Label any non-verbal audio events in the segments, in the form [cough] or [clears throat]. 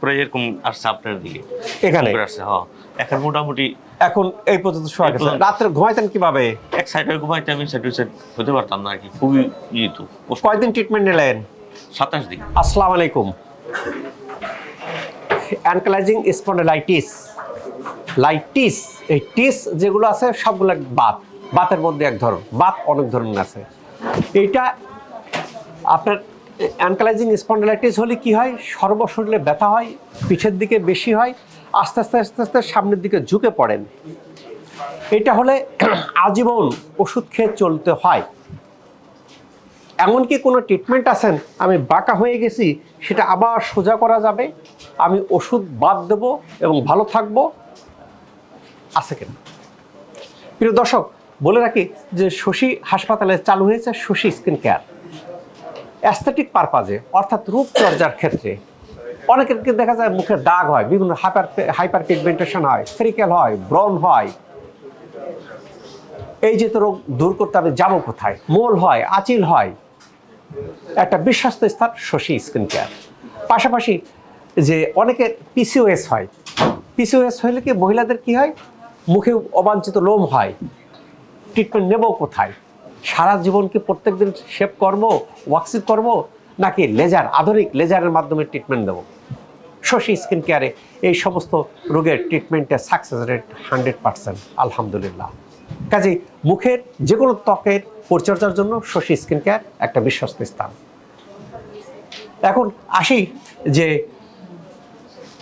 প্রায় এরকম আসছে আপনার দিকে। এখানে? আসছে হ্যাঁ। এখন মোটামুটি এখন এই পর্যন্ত শোয়া গেছে। রাত্রে ঘুমাইতেন কীভাবে? এক সাইডে ঘুমাইতে আমি সাইড সাইড হতে পারতাম না আর কি খুবই ইয়ে তো কয়দিন ট্রিটমেন্ট নিলেন? সাতাশ দিন। আসসালামু আলাইকুম। অ্যানকালাইজিং স্পন্ডেলাইটিস লাইটিস এই টিস যেগুলো আছে সবগুলো বাত। বাতের মধ্যে এক ধরন বাত অনেক ধরনের আছে। এইটা আপনার অ্যানকালাইজিং স্পন্ডেলাইটিস হলে কি হয়? সর্বশরীরে ব্যথা হয়, পিঠের দিকে বেশি হয়, আস্তে আস্তে আস্তে আস্তে সামনের দিকে ঝুঁকে পড়েন। এটা হলে [clears throat] আজীবন ওষুধ খেয়ে চলতে হয়। এমনকি কোনো ট্রিটমেন্ট আছেন, আমি বাঁকা হয়ে গেছি, সেটা আবার সোজা করা যাবে, আমি ওষুধ বাদ দেব এবং ভালো থাকব, আছে কিনা? প্রিয় দর্শক, বলে রাখি যে শশী হাসপাতালে চালু হয়েছে শশী স্কিন কেয়ার। অ্যাস্থেটিক পারপাজে অর্থাৎ রূপচর্চার ক্ষেত্রে, অনেকের দেখা যায় মুখে দাগ হয়, বিভিন্ন হাইপার হাইপার পিগমেন্টেশন হয় ফেরিক্যাল হয় ব্রন হয়। এই যে তো রোগ দূর করতে হবে, যাব কোথায়? মোল হয়, আচিল হয়। একটা বিশ্বস্ত স্থান, শশী স্কিন কেয়ার পাশাপাশি যে অনেকের পিসিওএস হয় পিসিওএস হলে কি মহিলাদের কি হয়? মুখে অবাঞ্ছিত লোম হয়। ট্রিটমেন্ট নেব কোথায়? সারা জীবন কি প্রত্যেকদিন শেপ করব ওয়াক্সিং করব নাকি লেজার আধুনিক লেজারের মাধ্যমে ট্রিটমেন্ট দেবো? শশী স্কিন কেয়ারে এই সমস্ত রোগের ট্রিটমেন্টের সাকসেস রেট হান্ড্রেড পার্সেন্ট আলহামদুলিল্লাহ। কাজে মুখের যে কোনো ত্বকের পরিচর্যার জন্য শশী স্কিন কেয়ার একটা বিশ্বস্ত স্থান। এখন আসি যে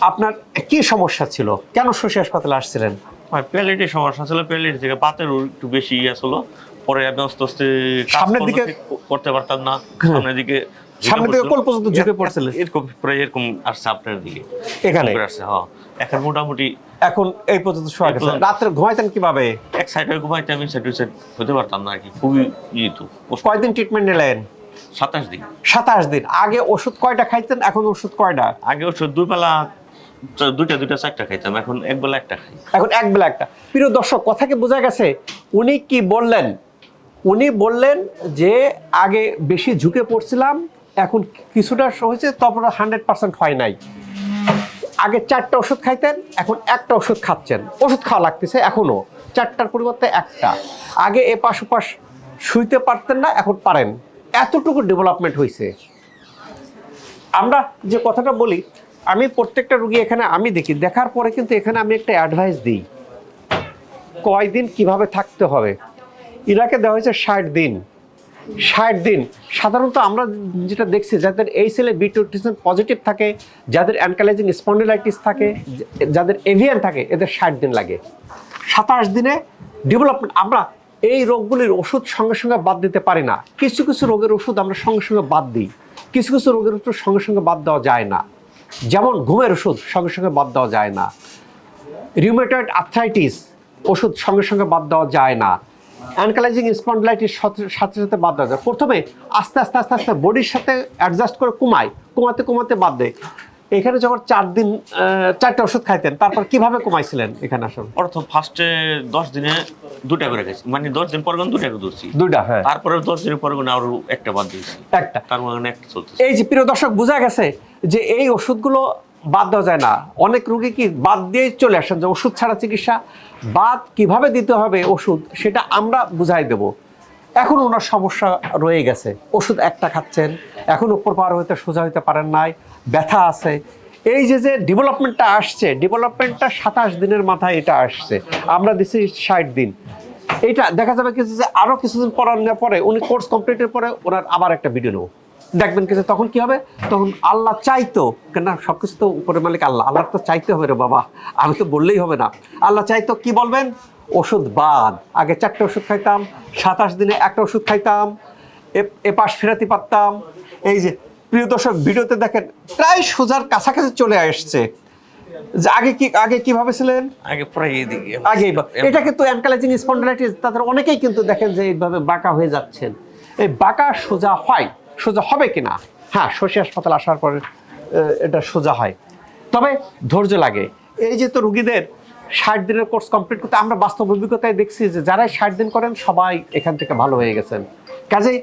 আপনার কি সমস্যা ছিল? কেন শশী হাসপাতালে আসছিলেন? প্যালেটের সমস্যা ছিল প্যালেট থেকে পাতের একটু বেশি ইয়ে ছিল। পরে আমি আস্তে আস্তে সামনের দিকে- করতে পারতাম না। সামনের দিকে ঝুঁকে সামনের দিকে পড়ছিল। কোল পর্যন্ত ঝুঁকে পড়ছিলেন? এরকম প্রায় এরকম আসছে আপনার দিকে। এখানে? আসছে হ্যাঁ। এখন মোটামুটি এখন এই পর্যন্ত শোয়া গেছে। রাত্রে ঘুমাইতেন কীভাবে? এক সাইডে ঘুমাইতে আমি সাইড সাইড হতে পারতাম না আর কি। খুবই ইয়ে তো কয়দিন ট্রিটমেন্ট নিলেন? সাতাশ দিন। সাতাশ দিন। আগে ওষুধ কয়টা খাইতেন? এখন ওষুধ কয়টা? আগে ওষুধ দুই বেলা চ- দুইটা দুইটা চারটা খাইতাম, এখন এক বেলা একটা খাই। এখন এক বেলা একটা। প্রিয় দর্শক কথা কি বোঝা গেছে, উনি কি বললেন? উনি বললেন যে, আগে বেশি ঝুঁকে পড়ছিলাম, এখন কিছুটা হয়েছে, তারপরে হান্ড্রেড পার্সেন্ট হয় নাই। আগে চারটা ওষুধ খাইতেন, এখন একটা ওষুধ খাচ্ছেন। ওষুধ খাওয়া লাগতেছে এখনও চারটার পরিবর্তে একটা। আগে এপাশ ওপাশ শুইতে পারতেন না, এখন পারেন। এতটুকু ডেভেলপমেন্ট হয়েছে আমরা যে কথাটা বলি আমি প্রত্যেকটা রুগী এখানে আমি দেখি। দেখার পরে কিন্তু এখানে আমি একটা অ্যাডভাইস দিই। কয়দিন কীভাবে থাকতে হবে? ইরাকে দেওয়া হয়েছে ষাট দিন। ষাট দিন। সাধারণত আমরা যেটা দেখছি, যাদের এই সেলে বিটোটিসন পজিটিভ থাকে, যাদের অ্যানকালাইজিং স্পন্ডিলাইটিস থাকে, যাদের এভিয়ান থাকে, এদের ষাট দিন লাগে। সাতাশ দিনে ডেভেলপমেন্ট আমরা এই রোগগুলির ওষুধ সঙ্গে সঙ্গে বাদ দিতে পারি না। কিছু কিছু রোগের ওষুধ আমরা সঙ্গে সঙ্গে বাদ দিই। কিছু কিছু রোগের ওষুধ সঙ্গে সঙ্গে বাদ দেওয়া যায় না। যেমন ঘুমের ওষুধ সঙ্গে সঙ্গে বাদ দেওয়া যায় না। রিউমেটয়েড আর্থ্রাইটিস ওষুধ সঙ্গে সঙ্গে বাদ দেওয়া যায় না। অ্যানকালাইজিং স্পন্ডলাইটিস সাথে সাথে বাদ দেওয়া যায়। প্রথমে আস্তে আস্তে আস্তে আস্তে বডির সাথে অ্যাডজাস্ট করে কমায়। কমাতে কমাতে বাদ দেয়। এখানে যখন চার দিন চারটা ওষুধ খাইতেন তারপর কীভাবে কমাইছিলেন এখানে আসুন অর্থ ফার্স্টে দশ দিনে দুটা করে গেছি মানে দশ দিন পর দুটা করে ধরছি। দুইটা হ্যাঁ। তারপরে দশ দিনের পর আরও একটা বাদ দিয়েছি। একটা। তার মানে একটা চলতেছে। এই যে প্রিয় দর্শক বোঝা গেছে যে এই ওষুধগুলো বাদ দেওয়া যায় না। অনেক রোগী কি বাদ দিয়ে চলে আসেন যে ওষুধ ছাড়া চিকিৎসা বাদ কীভাবে দিতে হবে ওষুধ সেটা আমরা বুঝাই দেব। এখন ওনার সমস্যা রয়ে গেছে। ওষুধ একটা খাচ্ছেন, এখন উপর পার হইতে সোজা হইতে পারেন নাই, ব্যথা আছে। এই যে যে ডেভেলপমেন্টটা আসছে ডেভেলপমেন্টটা সাতাশ দিনের মাথায় এটা আসছে। আমরা দিচ্ছি ষাট দিন। এটা দেখা যাবে কিছু যে আরও কিছুদিন পড়ানোর পরে, উনি কোর্স কমপ্লিটের পরে ওনার আবার একটা ভিডিও নেব। দেখবেন কিছু তখন কি হবে? তখন আল্লাহ চাইতো, কেন সব কিছু তো উপরে মালিক আল্লাহ। আল্লাহ তো চাইতে হবে রে বাবা, আমি তো বললেই হবে না। আল্লাহ চাইতো কি বলবেন? ওষুধ বাদ। আগে চারটে ওষুধ খাইতাম সাতাশ দিনে একটা ওষুধ খাইতাম এ- পাশ ফেরাতে পারতাম। এই যে প্রিয় দর্শক ভিডিওতে দেখেন প্রায় সোজার কাছাকাছি চলে আসছে। যে আগে কি আগে কীভাবে ছিলেন আগে প্রায় এদিকে আগে এটা কিন্তু অ্যানকালাইজিং স্পন্ডিলাইটিস তাদের অনেকেই কিন্তু দেখেন যে এইভাবে বাঁকা হয়ে যাচ্ছেন। এই বাঁকা সোজা হয় সোজা হবে কিনা? হ্যাঁ শশী হাসপাতাল আসার পরে এটা সোজা হয়। তবে ধৈর্য লাগে। এই যে তো রুগীদের ষাট দিনের কোর্স কমপ্লিট করতে আমরা বাস্তব অভিজ্ঞতায় দেখছি যে যারাই ষাট দিন করেন, সবাই এখান থেকে ভালো হয়ে গেছেন। কাজে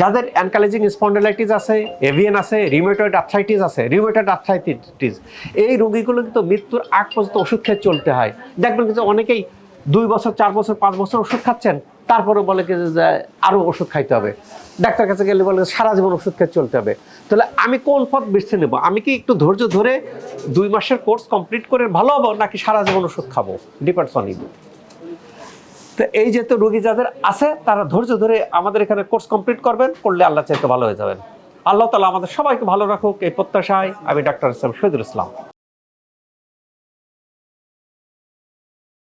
যাদের অ্যানকালেজিং স্পন্ডেলাইটিস আছে এভিয়ান আছে রিউমেটয়েড আর্থ্রাইটিস আছে রিউমেটয়েড আর্থ্রাইটিস এই রোগীগুলো কিন্তু মৃত্যুর আগ পর্যন্ত ওষুধ খেয়ে চলতে হয়। দেখবেন কিন্তু অনেকেই দুই বছর, চার বছর, পাঁচ বছর ওষুধ খাচ্ছেন তারপরে বলে কি যে আরও ওষুধ খাইতে হবে। ডাক্তার কাছে গেলে বলে সারা জীবন ওষুধ খেয়ে চলতে হবে। তাহলে আমি কোন পথ বেছে নেব? আমি কি একটু ধৈর্য ধরে দুই মাসের কোর্স কমপ্লিট করে ভালো হব, নাকি সারা জীবন ওষুধ খাব? ডিপেন্ডস অন ইউ তো এই যে তো রোগী যাদের আছে, তারা ধৈর্য ধরে আমাদের এখানে কোর্স কমপ্লিট করবেন, করলে আল্লাহ চাইতে ভালো হয়ে যাবেন। আল্লাহ তালা আমাদের সবাইকে ভালো রাখুক, এই প্রত্যাশায় আমি ডাক্তার ইসলাম শহীদুল ইসলাম।